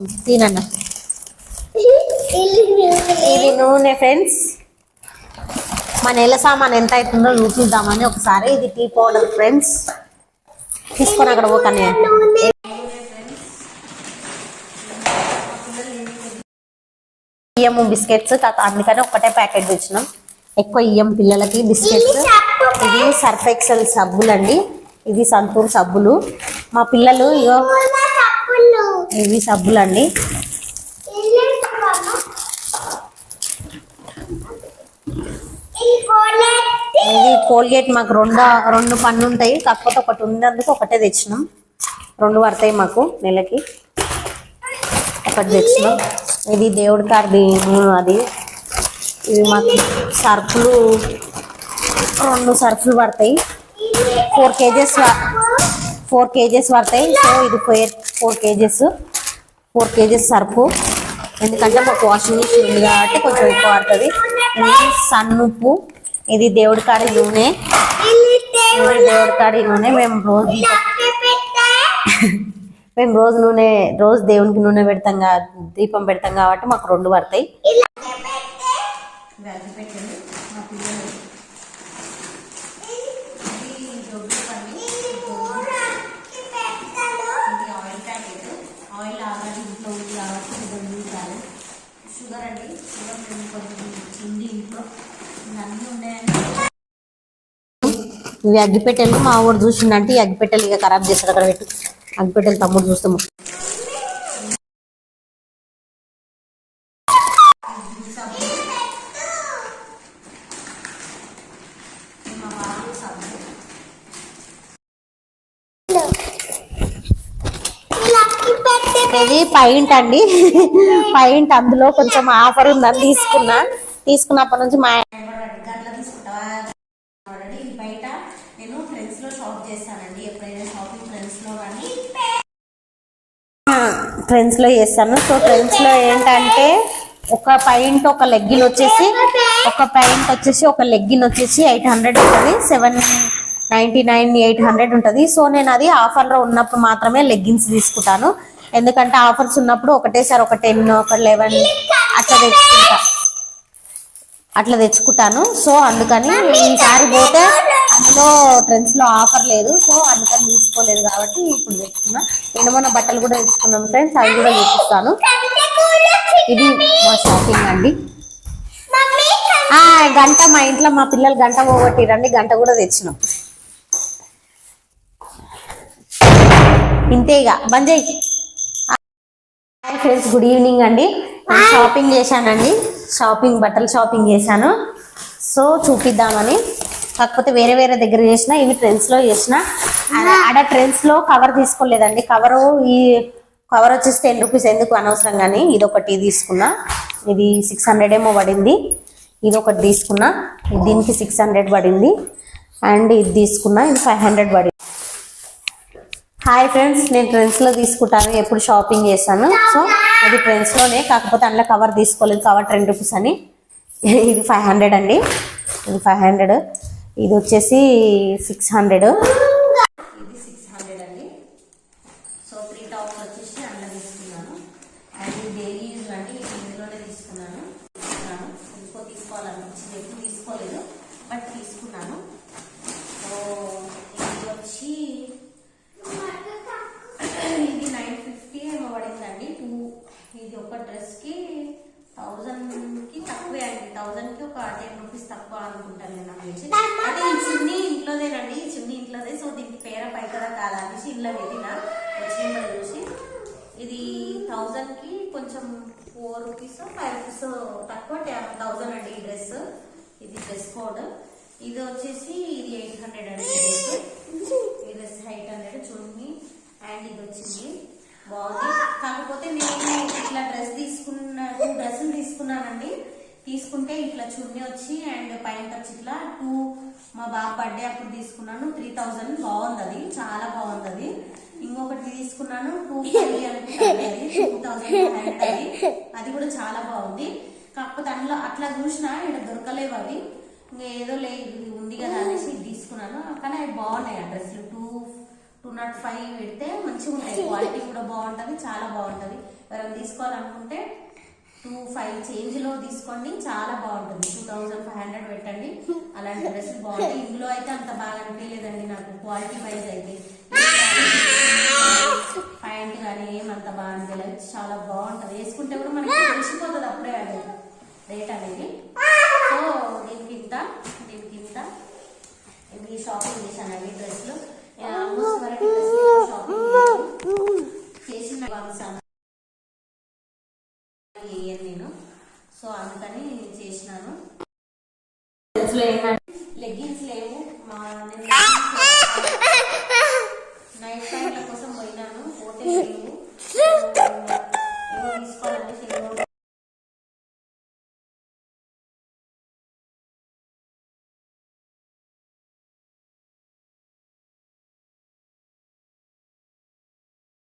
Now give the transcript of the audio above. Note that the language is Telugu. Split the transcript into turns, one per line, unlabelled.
తినన్న. ఇది నూనె ఫ్రెండ్స్. మన నెల సామాన్ ఎంత అవుతుందో చూపిద్దామని ఒకసారి ఇది టీ పౌడర్ ఫ్రెండ్స్. తీసుకొని అక్కడ పోతానే. ఇయ్యము బిస్కెట్స్ అందుకని ఒక్కటే ప్యాకెట్ తెచ్చినాం. ఎక్కువ ఇయ్యం పిల్లలకి బిస్కెట్స్. ఇది సర్ఫ్ ఎక్సెల్ సబ్బులు అండి ఇది సంతూర్ సబ్బులు. మా పిల్లలు ఇగో ఇవి సబ్బులు అండి ఇది కోల్గేట్ మాకు రెండు రెండు పన్ను ఉంటాయి కాకపోతే ఒకటి ఉన్నందుకు ఒకటే తెచ్చినాం. రెండు పడతాయి మాకు నెలకి. ఒకటి తెచ్చినాం. ఇది దేవుడి కార్ది అది. ఇవి మాకు సర్ఫులు రెండు సర్ఫులు పడతాయి. ఫోర్ కేజెస్ ఫోర్ కేజెస్ పడతాయి. సో ఇది four four KGs. Four KGs surf ఎందుకంటే మాకు వాషింగ్ మిషన్ ఉంది కాబట్టి కొంచెం ఎక్కువ పడుతుంది. ఇది సన్ ఉప్పు ఇది దేవుడి కాడి నూనె. దేవుడి కాడి నూనె. మేము రోజు మేము రోజు నూనె రోజు దేవునికి నూనె పెడతాం కా- దీపం పెడతాం కాబట్టి మాకు రెండు పడతాయి. ఇంట్లో ఉంది కాబట్టి ఇది ఉండాలి షుగర్ అండి షుగర్ మేము కొంచెం ఉంది ఇంట్లో అన్నీ ఉన్నాయండి ఇవి అగ్గిపెట్టెలు మా ఊరు చూసిందంటే ఈ అగ్గిపెట్టెలు ఇక ఖరాబ్ చేస్తారు అక్కడ పెట్టి. అగ్గిపెట్టెలు తమ్ముడు చూస్తాము. ఇది పైంట్ అండి. పైంట్ అందులో కొంచెం ఆఫర్ ఉందని తీసుకున్నా. తీసుకున్నప్పటి నుంచి మా బయట నేను ఫ్రెండ్స్లో షాప్ చేస్తానండి ఎప్పుడైనా షాపింగ్ ఫ్రెండ్స్లో కానీ లో చేస్తాను. సో ఫ్రెండ్స్లో ఏంటంటే ఒక పైంట్ ఒక లెగ్గిన్ వచ్చేసి ఒక పైంట్ వచ్చేసి ఒక లెగ్గిన్ వచ్చేసి ఎయిట్ హండ్రెడ్ ఉంటుంది. Seven ninety nine eight hundred ఉంటుంది. సో నేను అది ఆఫర్లో ఉన్నప్పుడు మాత్రమే లెగ్గిన్స్ తీసుకుంటాను. ఎందుకంటే ఆఫర్స్ ఉన్నప్పుడు ఒకటేసారి ఒక టెన్ ఒక లెవెన్ అట్లా తెచ్చుకుంటా. అట్లా తెచ్చుకుంటాను. సో అందుకని ఈసారి పోతే అందులో ట్రెండ్స్లో ఆఫర్ లేదు. సో అందుకని తీసుకోలేదు కాబట్టి ఇప్పుడు తెచ్చుకున్నా. నేను మన బట్టలు కూడా తెచ్చుకున్నాం ఫ్రెండ్స్ అవి కూడా చూపిస్తాను. ఇది మా షాపింగ్ అండి. గంట మా ఇంట్లో మా పిల్లలు గంట పోగొట్టిరండి. గంట కూడా తెచ్చినాం. ఇంతే ఇక. బంద్ చేయి. హాయ్ ఫ్రెండ్స్ గుడ్ ఈవినింగ్ అండి. నేను షాపింగ్ చేశానండి. షాపింగ్ బట్టలు షాపింగ్ చేశాను. సో చూపిద్దామని. కాకపోతే వేరే వేరే దగ్గర చేసిన ఇవి ట్రెండ్స్లో చేసిన. ఆడ- ఆడ ట్రెండ్స్లో కవర్ తీసుకోలేదండి. కవర్ ఈ కవర్ వచ్చేసి టెన్ రూపీస్ ఎందుకు అనవసరం కానీ ఇది ఒకటి తీసుకున్నా. ఇది సిక్స్ హండ్రెడ్ ఏమో పడింది. ఇది ఒకటి తీసుకున్నా. దీనికి సిక్స్ హండ్రెడ్ పడింది. అండ్ ఇది తీసుకున్నా ఇది ఫైవ్ హండ్రెడ్ పడింది. హాయ్ ఫ్రెండ్స్ నేను ట్రెండ్స్లో తీసుకుంటాను ఎప్పుడు షాపింగ్ చేశాను సో అది ట్రెండ్స్లోనే కాకపోతే అందులో కవర్ తీసుకోలేదు కవర్ టెన్ రూపీస్ అని. ఇది ఫైవ్ హండ్రెడ్ అండి. ఇది ఫైవ్ హండ్రెడ్ ఇది వచ్చేసి సిక్స్ హండ్రెడ్ ఇది సిక్స్ హండ్రెడ్ అండి సో త్రీ టాప్స్ వచ్చేసి అందులో తీసుకున్నాను అండ్ ఇది డైలీ యూజ్ అండి ఇది ఇందులోనే తీసుకున్నాను తీసుకున్నాను ఎందుకో తీసుకోవాలనిపించింది ఎప్పుడు తీసుకోలేదు బట్ తీసుకున్నాను సో ఇది వచ్చి ఇది నైన్ ఫిఫ్టీ ఏమో పడిందండి టూ ఇది ఒక డ్రెస్కి థౌజండ్కి తక్కువే అండి థౌజండ్కి ఒక టెన్ రూపీస్ తక్కువ అనుకుంటాను నేను తెలిసి అంటే ఈ చున్నీ ఇంట్లోదేనండి ఈ చున్నీ ఇంట్లోదే. సో దీనికి పేర పై కదా కాదా అనేసి ఇంట్లో పెట్టిన. వచ్చిన చూసి ఇది థౌజండ్కి కొంచెం ఫోర్ రూపీస్ ఫైవ్ రూపీస్ తక్కువ థౌజండ్ అండి ఈ డ్రెస్. ఇది డ్రెస్ కోడ్. ఇది వచ్చేసి ఇది ఎయిట్ హండ్రెడ్ అండి ఈ డ్రెస్. ఎయిట్ హండ్రెడ్ చూడండి. అండ్ ఇది వచ్చింది. బాగుంది. కాకపోతే నేను ఇట్లా డ్రెస్ తీసుకున్న టూ డ్రెస్సులు తీసుకున్నానండి. తీసుకుంటే ఇట్లా చున్నీ వచ్చి అండ్ పైన వచ్చి ఇట్లా టూ మా బాబు బర్త్డే అప్పుడు తీసుకున్నాను. త్రీ థౌజండ్ బాగుంది అది చాలా బాగుంది అది ఇంకొకటి తీసుకున్నాను. టూ ఫైవ్ అనుకుంటాను అది టూ థౌజండ్ హండ్రెడ్ అది. అది కూడా చాలా బాగుంది. కాకపోతే అందులో అట్లా చూసినా ఇక్కడ దొరకలేవు అవి. ఇంకా ఏదో లే ఉంది కదా అనేసి తీసుకున్నాను. కానీ అవి బాగున్నాయి ఆ డ్రెస్సులు. టూ టూ నాట్ ఫైవ్ పెడితే మంచిగా ఉంటాయి క్వాలిటీ కూడా బాగుంటుంది చాలా బాగుంటుంది. ఎవరైనా తీసుకోవాలనుకుంటే టూ ఫైవ్ చేంజ్లో తీసుకోండి. చాలా బాగుంటుంది. టూ థౌజండ్ ఫైవ్ హండ్రెడ్ పెట్టండి. అలాంటి డ్రెస్సులు బాగుంటాయి. ఇందులో అయితే అంత బాగా అనిపించలేదండి నాకు. క్వాలిటీ వైజ్ అయితే. ప్యాంట్ కానీ ఏమంత బాగా అనిపించలేదు. చాలా బాగుంటుంది. వేసుకుంటే కూడా మనకి తెలిసిపోతుంది అప్పుడే అది రేట్ అనేది. సో దీనికి ఇంత దీనికి ఇంత. చేశాను షాపింగ్ చేశానండి డ్రెస్సులు? ఏమంటే లేవు. మా నైట్ టైంల కోసం పోయినాను. పోతే